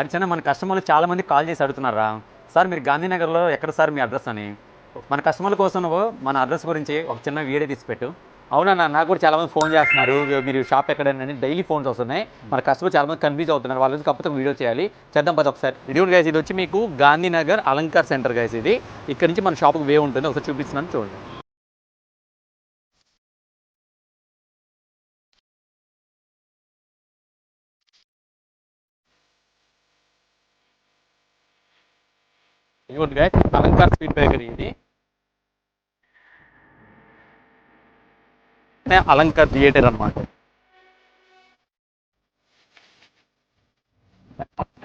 అర్చన మన కస్టమర్లు చాలా మంది కాల్ చేసి అడుగుతున్నారా? సార్ మీరు గాంధీనగర్లో ఎక్కడ సార్ మీ అడ్రస్ అని? మన కస్టమర్ల కోసం మన అడ్రస్ గురించి ఒక చిన్న వీడియో తీసి పెట్టు అవునన్నా నాకు కూడా చాలా మంది ఫోన్ చేస్తున్నారు. మీరు షాప్ ఎక్కడైనా డైలీ ఫోన్స్ వస్తున్నాయి. మన కస్టమర్ చాలా మంది కన్ఫ్యూజ్ అవుతున్నారు. వాళ్ళ కాకపోతే వీడియో చేయాలి. చేద్దాం పది ఒకసారి. ఇది గైస్ ఇది వచ్చి మీకు గాంధీనగర్ అలంకార్ సెంటర్ గైస్ ఇది. ఇక్కడ నుంచి మన షాప్కి వే ఉంటుంది. ఒకసారి చూపిస్తున్నాను చూడండి. ఇదిగోండి గాయ అలంకార్ స్వీట్ బేకరీ ఇది. అలంకార్ థియేటర్ అనమాట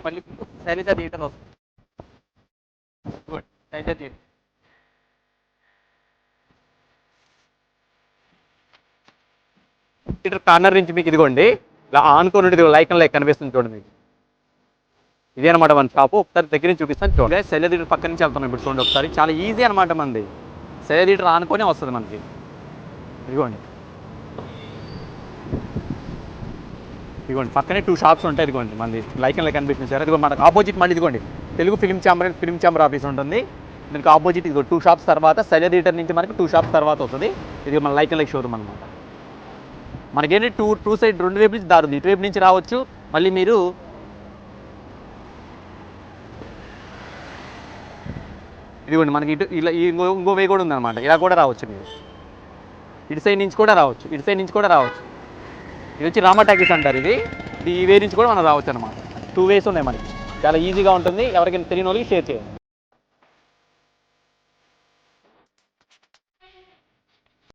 మళ్ళీ శైలజ థియేటర్ వస్తుంది. శైలజ థియేటర్ థియేటర్ కార్నర్ నుంచి మీకు ఇదిగోండి. ఇలా ఆనుకోనుండి లైకన్ లైక్ లైక్ కనిపిస్తుంది చూడండి మీకు. ఇదే అనమాట మన షాపు. ఒకసారి దగ్గర నుంచి చూపిస్తాను చూడండి. శైలజ థియేటర్ పక్క నుంచి వెళ్తాం ఇప్పుడు చూడండి ఒకసారి. చాలా ఈజీ అనమాట మనది శైలజ థియేటర్ ఆనుకొని వస్తుంది మనకి. ఇదిగోండి. ఇదిగోండి పక్కనే టూ షాప్స్ ఉంటాయి ఇదిగోండి మనది లైక్ అండ్ లైక్ కనిపిస్తుంది సార్ ఇదిగో మనకు ఆపోజిట్ మళ్ళీ ఇదిగోండి. Telugu film chamber film chamber office ఉంటుంది. దీనికి ఆపోజిట్ ఇదిగో టూ షాప్స్ తర్వాత సైల థియేటర్ నుంచి మనకి టూ షాప్స్ తర్వాత వస్తుంది. ఇది మన లైక్ అండ్ లైక్ షోరూమ్ అనమాట మనకేంటి టూ టూ సైడ్ రెండు వైపు నుంచి దారుంది ఇటువైపు నుంచి రావచ్చు. మళ్ళీ మీరు ఇదిగోండి మనకి ఇటు ఇలా ఈ ఇంకో ఇంకో వే కూడా ఉందన్నమాట. ఇలా కూడా రావచ్చు మీరు. ఇటు సైడ్ నుంచి కూడా రావచ్చు. ఇటు సైడ్ నుంచి కూడా రావచ్చు. ఇది వచ్చి రామా టాకీస్ అంటారు ఇది. ఇది ఈ వే నుంచి కూడా మనం రావచ్చు అనమాట టూ వేస్ ఉన్నాయి మనకి. చాలా ఈజీగా ఉంటుంది. ఎవరికైనా తెలియని వాళ్ళకి షేర్ చేయండి.